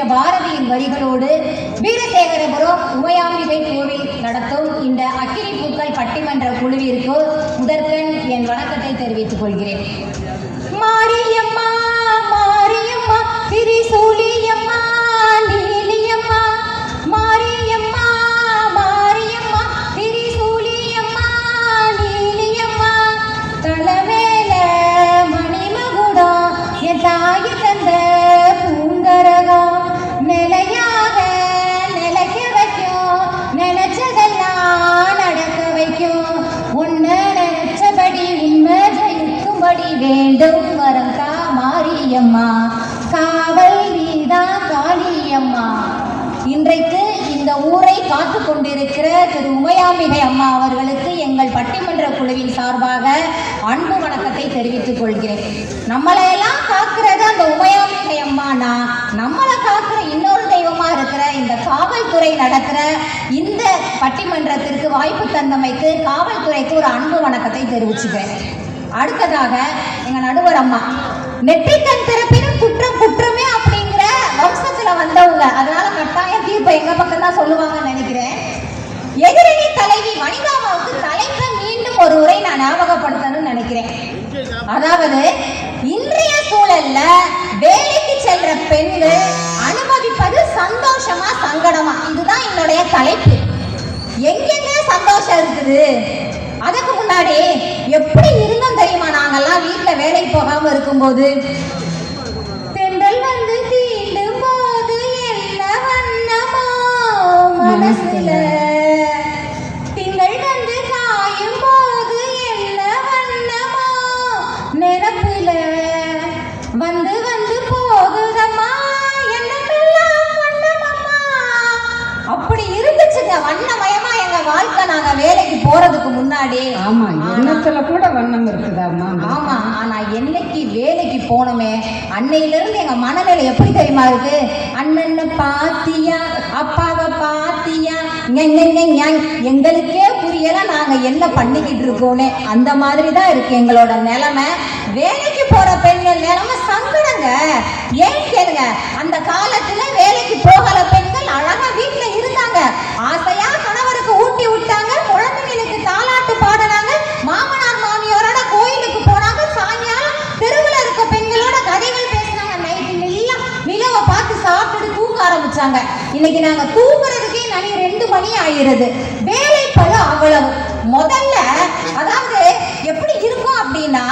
என்ற பாரதியின் வரிகளோடு வீரசேகரபுரம் உமையாம்பிகை கோவில் நடத்தும் இந்த அக்கினி பூக்கள் பட்டிமன்ற குழுவிற்கு முதற்கண் என் வணக்கத்தை தெரிவித்துக் கொள்கிறேன். மாறி காத்து கொண்டிருக்கிற திரு உமையாம்பிகை அம்மா அவர்களுக்கு எங்கள் பட்டிமன்ற குழுவின் சார்பாக அன்பு வணக்கத்தை தெரிவித்துக் கொள்கிறேன். நம்மளையெல்லாம் காக்கிறது அந்த உமையாம்பிகை அம்மானா நம்மளை காக்கிற இன்னொரு தெய்வமா இருக்கிற இந்த காவல்துறை நடத்துற இந்த பட்டிமன்றத்திற்கு வாய்ப்பு தந்தமைக்கு காவல்துறைக்கு ஒரு அன்பு வணக்கத்தை தெரிவிச்சுக்கிறேன். அடுத்ததாக எங்க நடுவர் அம்மா நெற்றிக்கண் திறப்பினும் குற்றம் குற்றமே அப்படிங்கிற வம்சத்துல வந்தவங்க அதனால கட்டாயம் இப்போ எங்க பக்கம் தான் சொல்லுவாங்கன்னு நினைக்கிறேன். எதிரணி தலைவி வனிதாமாவுக்கு தலைப்பை மீண்டும் ஒரு உரை நான் ஞாபகப்படுத்தணும்னு நினைக்கிறேன். அதாவது இன்றைய சூழல்ல வேலைக்கு செல்ற பெண்கள் அனுமதிப்பது சந்தோஷமா சங்கடமா? இதுதான் என்னுடைய தலைப்பு. எங்கெங்க சந்தோஷம் இருக்குது? அதுக்கு முன்னாடி எப்படி இருந்தோம் தெரியுமா? நாங்கெல்லாம் வீட்டுல வேலைக்கு போகாம இருக்கும்போது திங்கள் வந்து காயும் போது என்ன வண்ணமோ? நினப்புல வந்து வந்து போகுதம்மா. வண்ணமம்மா? அப்படி இருந்துச்சுங்க. வண்ணமயமா எங்க வாழ்க்கை. நாங்க வேலைக்கு போறதுக்கு முன்னாடி. ஆமா எண்ணத்துல கூட வண்ணம் இருக்குதாம்மா? ஆமா ஆனா என்னைக்கு வேலைக்கு போனோமே அன்னையில இருந்து எங்க மனநிலை எப்படி தெரியுமா இருக்கு? அண்ணனை பாத்தியா ஞ. எங்களுக்கே புரியல நாங்க என்ன பண்ணிக்கிட்டு இருக்கோனே அந்த மாதிரி தான் இருக்கு எங்களோட நிலைமை. வேலைக்கு போற பெண்கள் நிலைமை சங்கடங்க. ஏன் கேளுங்க? அந்த காலத்துல வேலைக்கு போகல பெண்கள் அழகா வீட்டுல இருந்தாங்க. ஆசையா கணவருக்கு ஊட்டி விட்டாங்க குழந்தைங்களுக்கு தாலாட்டு பாடினாங்க. மாமனார் மாமியாரோட கோயிலுக்கு போனாங்க. சாயங்காலம் தெருவில் இருக்க பெண்களோட கதைகள் பேசினாங்க. நைட்டு எல்லாம் நிலவை பார்த்து சாப்பிட்டு தூங்க ஆரம்பிச்சாங்க. இன்னைக்கு நாங்க தூங்குற மணி ஆயிருது வேலை பல அவ்வளவு. முதல்ல அதாவது எப்படி இருக்கும் அப்படின்னா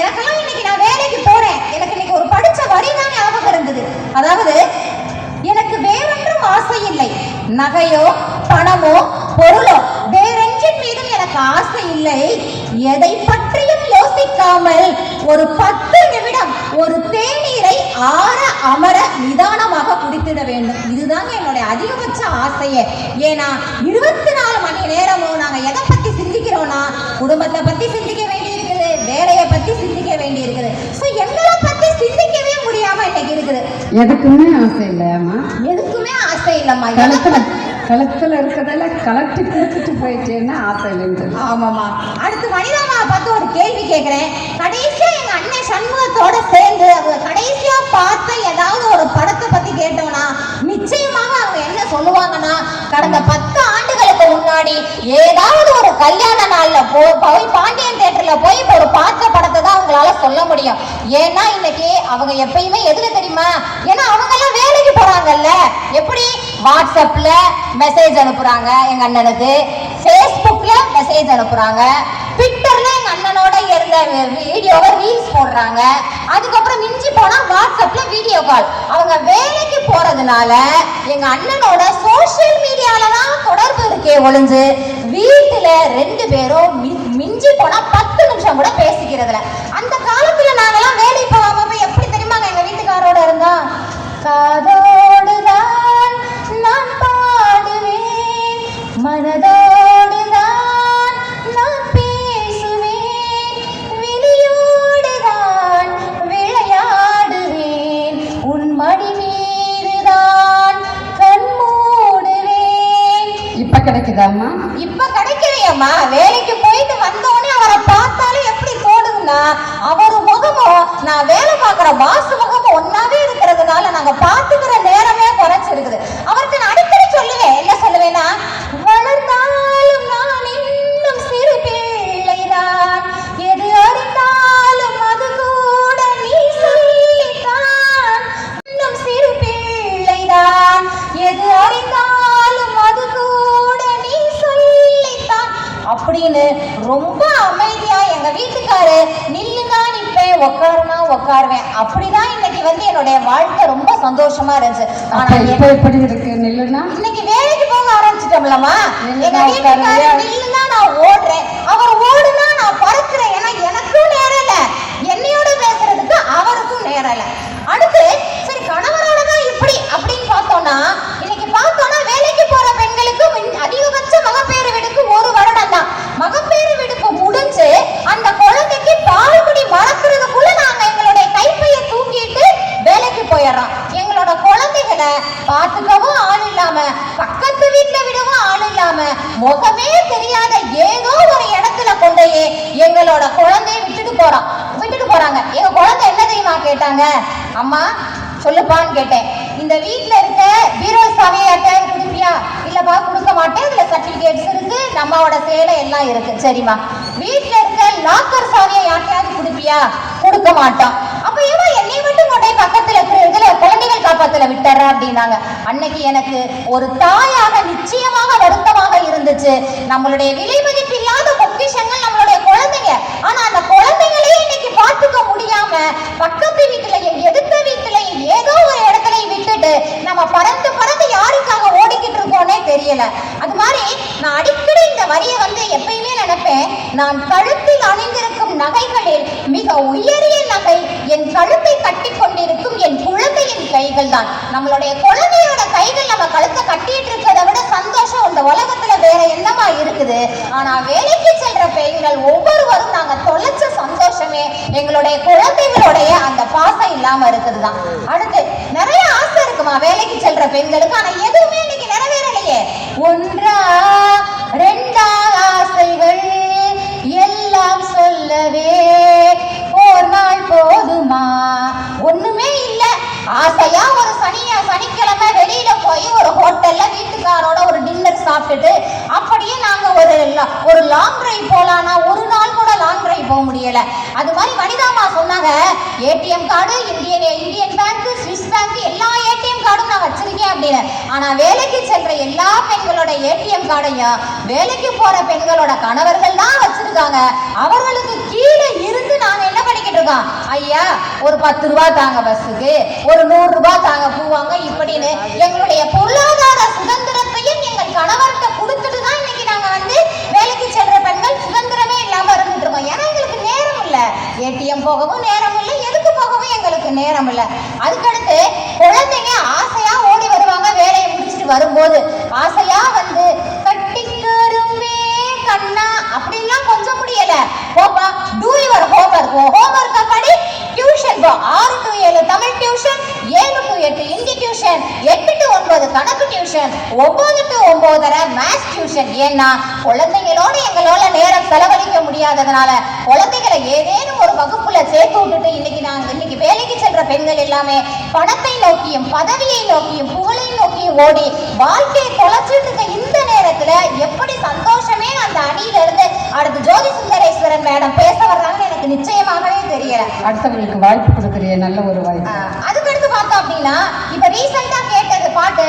எனக்கெல்லாம் இன்னைக்கு நான் வேலைக்கு போறேன். எனக்கு இன்னைக்கு ஒரு படிச்ச வரி தான் ஞாபகம் இருந்தது அதாவது எனக்கு வேறொன்றும் ஆசை இல்லை நகையோ பணமோ பொருளோ வேறெஞ்சின் மீதும் எனக்கு ஆசை இல்லை. எதை பற்றியும் யோசிக்காமல் ஒரு பத்து நிமிடம் ஒரு தேநீரை ஆற அமர நிதானமாக குடித்திட வேண்டும். இதுதாங்க என்னுடைய அதிகபட்ச ஆசையே. ஏன்னா இருபத்தி நாலு மணி நேரமும் நாங்க எதை பத்தி சிந்திக்கிறோம்னா குடும்பத்தை பத்தி சிந்திக்க வேண்டியிருக்குது வேலையை பத்தி சிந்திக்க வேண்டியிருக்குது. ஸோ எங்களை பத்தி சிந்திக்கவே முடியாம இன்னைக்கு இருக்குது. எதுக்குமே ஆசை இல்லையாம்மா எதுக்குமே ஆசை இல்லம்மா. கழுத்துல இருக்கிறதெல்லாம் கலட்டி கொடுத்துட்டு போயிட்டேன்னா ஆசை இல்லைன்னு சொல்லு. ஆமாமா அடுத்து வனிதாமா பார்த்து ஒரு கேள்வி கேட்கிறேன். கடைசியா எங்க அண்ணன் சண்முகத்தோட சேர்ந்து அவங்க கடைசியா பார்த்த ஏதாவது ஒரு படத்தை பத்தி கேட்டோம்னா நிச்சயமாக அவங்க என்ன சொல்லுவாங்கன்னா கடந்த பத்து ஆண்டுகளுக்கு முன்னாடி ஏதாவது ஒரு கல்யாண நாள்ல போ போய் பாண்டியன் தேட்டர்ல போய் இப்ப ஒரு பார்த்த படத்தை தான் அவங்களால சொல்ல முடியும். ஏன்னா இன்னைக்கு அவங்க எப்பயுமே எதுல தெரியுமா? ஏன்னா அவங்க எல்லாம் வேலைக்கு போறாங்கல்ல. எப்படி? வாட்ஸ்அப்ல மெசேஜ் அனுப்புறாங்க எங்க அண்ணனுக்கு. ஃபேஸ்புக்ல மெசேஜ் அனுப்புறாங்க. அண்ணனோட இருந்த வீடியோவை ரீல்ஸ் போடுறாங்க. அதுக்கப்புறம் மிஞ்சி போனா வாட்ஸ்அப்ல வீடியோ கால் அவங்க வேலைக்கு போறதுனால எங்க அண்ணனோட சோஷியல் மீடியால தான் தொடர்பு இருக்கே ஒளிஞ்சு வீட்டுல ரெண்டு பேரும் மி- மிஞ்சி போனா பத்து நிமிஷம் கூட பேசிக்கிறதுல. கிடைக்குதாம்மா? இப்ப கிடைக்கலையம்மா. வேலைக்கு போயிட்டு வந்தோடனே அவரை பார்த்தாலே எப்படி போடுதுன்னா அவர் முகமும் நான் வேலை பார்க்குற பாஸ் முகமும் ஒன்னாவே இருக்கிறதுனால நாங்க பாத்துக்கிற நேரமே குறைச்சிருக்குது உட்காருவேன். அப்படிதான் இன்னைக்கு வந்து என்னுடைய வாழ்க்கை ரொம்ப சந்தோஷமா இருந்துச்சு. ஆனா இப்ப எப்படி இருக்கு? நில்லுனா? இன்னைக்கு வேலைக்கு போக ஆரம்பிச்சிட்டோம்லம்மா. எங்க வீட்டுக்காரர்? நில்லுனா நான் ஓடுறேன். அவர் இல்லாம முகமே தெரியாத ஏதோ ஒரு இடத்துல கொண்டையே எங்களோட குழந்தைய விட்டுட்டு போறான். விட்டுட்டு போறாங்க. எங்க குழந்தை என்ன தெரியுமா கேட்டாங்க? அம்மா சொல்லுப்பான்னு கேட்டேன். இந்த வீட்டுல இருக்க பீரோ சாவியை யார்ட்டையாவது கொடுப்பியா? இல்லப்பா கொடுக்க மாட்டேன். இதுல சர்டிபிகேட்ஸ் இருக்கு. நம்மளோட சேலை எல்லாம் இருக்கு. சரிம்மா. வீட்டுல இருக்க லாக்கர் சாவியை யார்ட்டையாவது கொடுப்பியா? கொடுக்க மாட்டோம் அப்ப இவன் என்னையும் மட்டும் கொண்டே பக்கத்துல இருக்கிற இதுல குழந்தைகள் தர்றேன் அப்படின்னாங்க. அன்னைக்கு எனக்கு ஒரு தாயாக நிச்சயமாக வருத்தமாக இருந்துச்சு. நம்மளுடைய விலை மதிப்பில்லாத பொக்கிஷங்கள் நம்மளுடைய குழந்தைங்க. ஆனா அந்த குழந்தைங்களே இன்னைக்கு பார்த்துக்க முடியாம பக்கத்து வீட்டுலயும் எதிர்த்த வீட்டுலயும் ஏதோ ஒரு இடத்துலையும் விட்டுட்டு நம்ம பறந்து பறந்து யாருக்காக ஓடிக்கிட்டு இருக்கோன்னே தெரியல. அது மாதிரி நான் அடிக்கடி இந்த வரியை வந்து எப்பயுமே நினைப்பேன். நான் கழுத்தில் அணிந்திருக்க நகைகளில் மிக உயரிய நகை என் கழுத்தை கட்டி கொண்டிருக்கும் என் குழந்தையின் கைகள் தான் நம்மளுடைய குழந்தையோட கைகள் நம்ம கழுத்தை கட்டிட்டு இருக்கிறத விட சந்தோஷம் இந்த உலகத்துல வேற என்னமா இருக்குது? ஆனா வேலைக்கு செல்ற பெண்கள் ஒவ்வொருவரும் நாங்க தொலைச்ச சந்தோஷமே எங்களுடைய குழந்தைகளுடைய அந்த பாசம் இல்லாம இருக்குதுதான். அடுத்து நிறைய ஆசை இருக்குமா வேலைக்கு செல்ற பெண்களுக்கு? ஆனா எதுவுமே இன்னைக்கு நிறைவேறலையே. ஒன்றா ரெண்டா ஆசைகள் எல்லாம் சொல்லவே ஒரு நாள் போதுமா? ஒண்ணுமே இல்ல. ஆசையா ஒரு ஒரு வீட்டுக்காரோட ஒரு டின்னர் சாப்பிட்டுட்டு அப்படியே நாங்க ஒரு ஒரு லாங் டிரைவ் போலாம்னா ஒரு நாள் கூட லாங் டிரைவ் போக முடியல. அது மாதிரி வனிதாமா சொன்னாங்க ATM card Indian Indian bank Swiss bank எல்லா ஏடிஎம் கார்டும் நான் வச்சிருக்கேன் அப்படின்னு. ஆனா வேலைக்கு செல்ற எல்லா பெண்களோட ஏடிஎம் கார்டையும் வேலைக்கு போற பெண்களோட கணவர்கள் தான் வச்சிருக்காங்க. அவர்களுக்கு கீழே இருந்து நான் என்ன பண்ணிக்கிட்டு ஐயா ஒரு பத்து ரூபா தாங்க பஸ்ஸுக்கு ஒரு நூறு ரூபா தாங்க பூவாங்க இப்படின்னு எங்களுடைய பொருளாதார சுதந்திரத்தையும் எங்கள் கணவர்கிட்ட கொடுத்துட்டு தான் இன்னைக்கு நாங்க வந்து வேலைக்கு செல்ற பெண்கள் சுதந்திரமே இல்லாம இருந்துட்டு இருக்கோம். ஏன்னா எங்களுக்கு நேரம் இல்லை. ஏடிஎம் போகவும் நேரம் இல்லை எதுக்கு போகவும் எங்களுக்கு நேரம் இல்லை. அதுக்கடுத்து குழந்தைங்க ஆசையா ஓடி வருவாங்க வேலையை முடிச்சிட்டு வரும்போது. ஆசையா வந்து பண்ணா அப்படின்லாம் கொஞ்சம் முடியல. போப்பா டூ யுவர் ஹோம்ஒர்க் ஹோம்ஒர்க்கை படி டியூஷன் போ. ஆறு டு ஏழு தமிழ் டியூஷன் ஏழு டு எட்டு ஹிந்தி டியூஷன் எட்டு டு ஒன்பது கணக்கு டியூஷன் ஒன்பது டு ஒன்பதரை மேத்ஸ் டியூஷன் ஏன்னா குழந்தைங்களோட எங்களால நேரம் செலவழிக்க முடியாததுனால குழந்தைகளை ஏதேனும் ஒரு வகுப்புல சேர்த்து விட்டுட்டு இன்னைக்கு நாங்க இன்னைக்கு வேலைக்கு செல்ற பெண்கள் எல்லாமே பணத்தை நோக்கியும் பதவியை நோக்கியும் புகழை நோக்கியும் ஓடி வாழ்க்கையை தொலைச்சிட்டு இருக்க இந்த நேரத்துல எப்படி சந்தோஷம் அந்த அணியில இருந்து அடுத்து ஜோதி சுந்தரேஸ்வரன் மேடம் பேச வர்றாங்கன்னு எனக்கு நிச்சயமாகவே தெரியல. அடுத்தவங்களுக்கு வாய்ப்பு கொடுக்குறிய நல்ல ஒரு வாய்ப்பு. ஆஹ் அதுக்கடுத்து பார்த்தோம் அப்படின்னா இப்ப ரீசெண்டா கேட்டது பாட்டு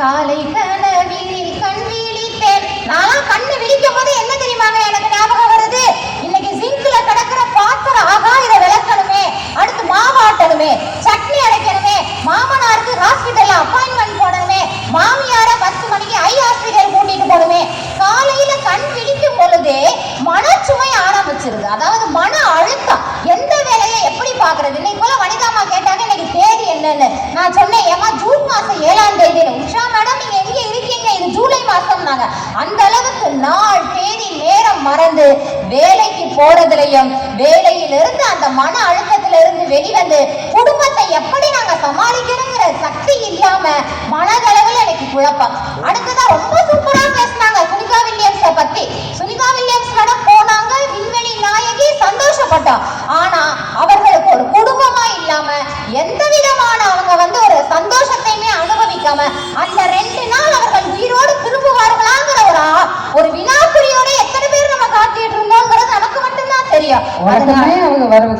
காலை கனவில் கண் விழித்தேன் நான்லாம் கண்ணு விழிக்கும் போது என்ன தெரியுமாங்க எனக்கு ஞாபகம் வருது இன்னைக்கு சிங்க்ல கிடக்குற பாத்திரம் ஆகா இதை விளக்கணுமே அடுத்து மாவாட்டணுமே சட்னி அரைக்கணுமே மாமனாருக்கு ஹாஸ்பிட்டல்ல அப்பாயின்மெண்ட் போடணுமே மாமியார பத்து மணிக்கு ஐ ஹாஸ்பிட்டல் கூட்டிட்டு போகணுமே காலையில கண் விழிக்கும் பொழுதே மனச்சுமை ஆரம்பிச்சிருது அதாவது மன அழுத்தம் எந்த வேலையை எப்படி பாக்குறது இன்னைக்கு போல வனிதாமா கேட்டாங்க இன்னைக்கு தேதி என்னன்னு நான் சொன்னேன் ஏமா ஜூன் மாசம் ஏழாம் தேதி உஷா மேடம் நீங்க எங்க இருக்கீங்க? இது ஜூலை மாசம்னாங்க. அந்த அளவுக்கு நாள் தேதி நேரம் மறந்து வேலைக்கு போறதுலயும் வேலையிலிருந்து அந்த மன அழுத்தத்துல இருந்து வெளிவந்து குடும்பத்தை எப்படி நாங்க சமாளிக்கணுங்கிற சக்தி இல்லாம மனதளவுல எனக்கு குழப்பம். அடுத்ததா ரொம்ப சூப்பரா பேசினாங்க சுனிதா வில்லியம்ஸை பத்தி.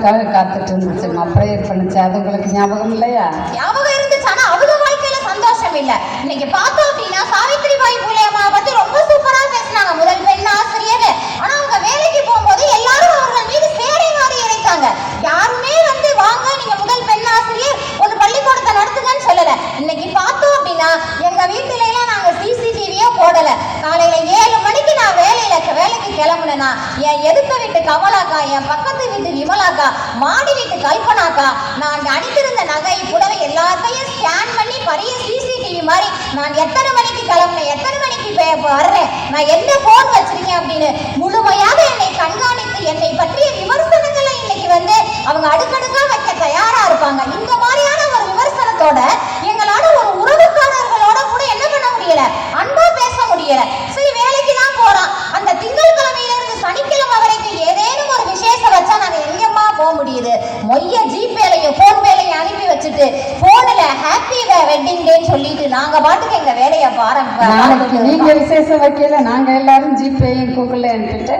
அவங்க காத்துட்டு இருந்துச்சுமா ப்ரேயர் பண்ணுச்சு. அது உங்களுக்கு ஞாபகம் இல்லையா? ஞாபகம் இருந்துச்சு. ஆனா அவங்க வாழ்க்கையில சந்தோஷம் இல்ல. இன்னைக்கு பார்த்தோம் அப்படின்னா சாவித்ரி பாய் மூலியமா பத்தி ரொம்ப சூப்பரா பேசினாங்க. முதல் பெண் ஆசிரியர். ஆனா அவங்க வேலைக்கு போகும்போது எல்லாரும் அவர்கள் மீது சேடை மாறி இறைத்தாங்க யாருமே வந்து வாங்க நீங்க முதல் பெண் ஆசிரியர் ஒரு பள்ளிக்கூடத்தை நடத்துங்கன்னு சொல்லல இன்னைக்கு பார்த்தோம் அப்படின்னா எங்க வீட்டுல எல்லாம் நாங்க சிசிடிவியே போடல காலையில ஏழு மணிக்கு நான் வேலையில வேலைக்கு கிளம்புனேன்னா என் எதிர்த்த வீட்டு கமலாக்கா என் பக்கத்து வீட்டு விமலாக்கா மாடி வீட்டு கல்பனாக்கா. நான் அணிந்திருந்த நகை புடவை எல்லாத்தையும் ஸ்கேன் பண்ணி பெரிய சிசிடிவி மாதிரி நான் எத்தனை மணிக்கு கிளம்புனேன் எத்தனை மணிக்கு வர்றேன்? நான் என்ன போன் வச்சிருக்கேன் அப்படின்னு முழுமையாக என்னை கண்காணித்து என்னை பற்றிய விமர்சனங்களை இன்னைக்கு வந்து அவங்க அடுக்கடுக்கா வைக்க தயாரா இருப்பாங்க. இந்த மாதிரியான ஒரு விமர்சனத்தோட எங்களால ஒரு உறவுக்காரர்களோட கூட என்ன பண்ண முடியல அன்பா பேச முடியல சரி வேலைக்கு தான் போறோம் அந்த திங்கட்கிழமையில இருந்து சனிக்கிழமை வரைக்கும் ஏதேனும் ஒரு விசேஷம் வச்சா நாங்க எங்கம்மா போக முடியுது மொய்ய ஜிபேலையும் போன் பேலையும் அனுப்பி வச்சுட்டு போன்ல ஹாப்பி வெட்டிங் டேன்னு சொல்லிட்டு நாங்க பாட்டுக்கு எங்க வேலையை நாளைக்கு நீங்க விசேஷம் வைக்கல நாங்க எல்லாரும் ஜிபேயும் கூகுள் அனுப்பிட்டு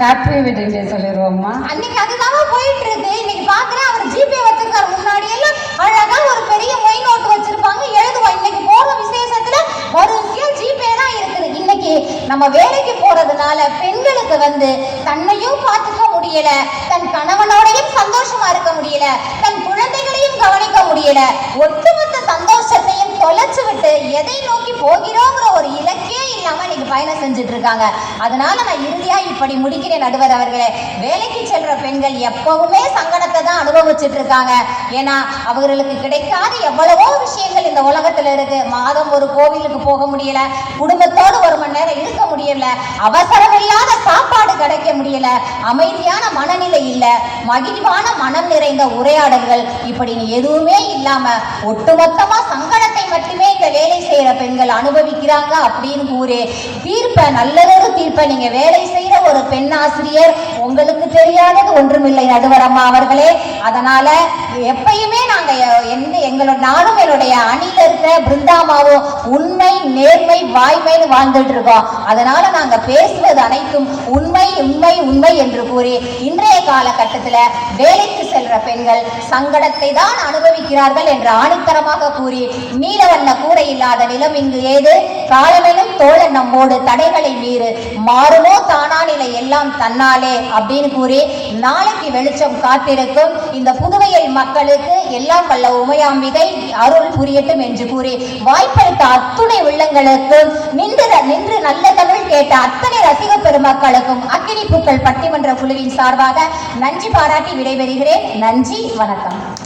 ஹாப்பி வெட்டிங் டே சொல்லிடுவோம்மா. அன்னைக்கு அதுதான் போயிட்டு இருக்கு. இன்னைக்கு பாக்குறேன் அவர் ஜிபே வச்சிருக்காரு. முன்னாடி எல்லாம் அழகா ஒரு பெரிய மொய் நோட்டு வச்சிருப்பாங்க. எழுதுவோம். இன்னைக்கு போற விசேஷத்துல வரிசையா ஜிபே தான் இருக்குது. இன்னைக்கு நம்ம வேலைக்கு போறதுனால பெண்களுக்கு வந்து தன்னையும் பார்த்துக்க முடியல. தன் கணவனோடையும் சந்தோஷமா இருக்க முடியல. தன் குழந்தைகளையும் கவனிக்க முடியல. ஒட்டுமொத்த சந்தோஷத்தையும் தொலைச்சு விட்டு எதை நோக்கி போகிறோங்கிற ஒரு இலக்கே இல்லாம இன்னைக்கு பயணம் செஞ்சுட்டு இருக்காங்க அதனால நான் இறுதியா இப்படி முடிக்கிறேன் நடுவர் அவர்களே. வேலைக்கு செல்ற பெண்கள் எப்பவுமே சங்கடத்தை தான் அனுபவிச்சுட்டு இருக்காங்க ஏன்னா அவர்களுக்கு கிடைக்காத எவ்வளவோ விஷயங்கள் இந்த உலகத்துல இருக்கு. மாதம் ஒரு கோவிலுக்கு போக முடியல குடும்பத்தோடு ஒரு மணி நேரம் இருக்க முடியல அவசரம் இல்லாத சாப்பாடு கிடைக்க முடியல அமைதியான மனநிலை இல்ல மகிழ்வான மனம் நிறைந்த உரையாடல்கள் இப்படி எதுவுமே இல்லாம ஒட்டுமொத்தமா சங்கட மட்டுமே இந்த வேலை செய்யற பெண்கள் அனுபவிக்கிறாங்க அப்படின்னு கூறு தீர்ப்பை நல்லதொரு தீர்ப்பை நீங்க வேலை செய்யற ஒரு பெண் ஆசிரியர் உங்களுக்கு தெரியாதது ஒன்றுமில்லை நடுவரம்மா அவர்களே. அதனால எப்பயுமே நாங்க எந்த எங்களோட நானும் என்னுடைய அணில இருக்கிற பிருந்தாமாவும் உண்மை நேர்மை வாய்மைன்னு வாழ்ந்துட்டு இருக்கோம். அதனால நாங்க பேசுவது அனைத்தும் உண்மை உண்மை உண்மை என்று கூறி இந்த இன்றைய காலகட்டத்தில் வேலைக்கு செல்ற பெண்கள் சங்கடத்தை தான் அனுபவிக்கிறார்கள் என்று ஆணித்தரமாக கூறி நீலவண்ண கூரை இல்லாத நிலம் இங்கு ஏது? காலமெனும் தோழன் நம்மோடு தடைகளை மீறு மாறுமோ தானானிலை எல்லாம் தன்னாலே அப்படின்னு கூறி நாளைக்கு வெளிச்சம் காத்திருக்கும் இந்த புதுவையில் மக்களுக்கு எல்லாம் வல்ல உமையாம்பிகை அருள் புரியட்டும் என்று கூறி வாய்ப்பளித்த அத்துணை உள்ளங்களுக்கும் நின்று நின்று நல்ல தமிழ் கேட்ட அத்தனை ரசிக பெருமக்களுக்கும் அக்கினி பூக்கள் பட்டிமன்ற குழுவின் சார்பாக நன்றி பாராட்டி விடைபெறுகிறேன். நன்றி வணக்கம்.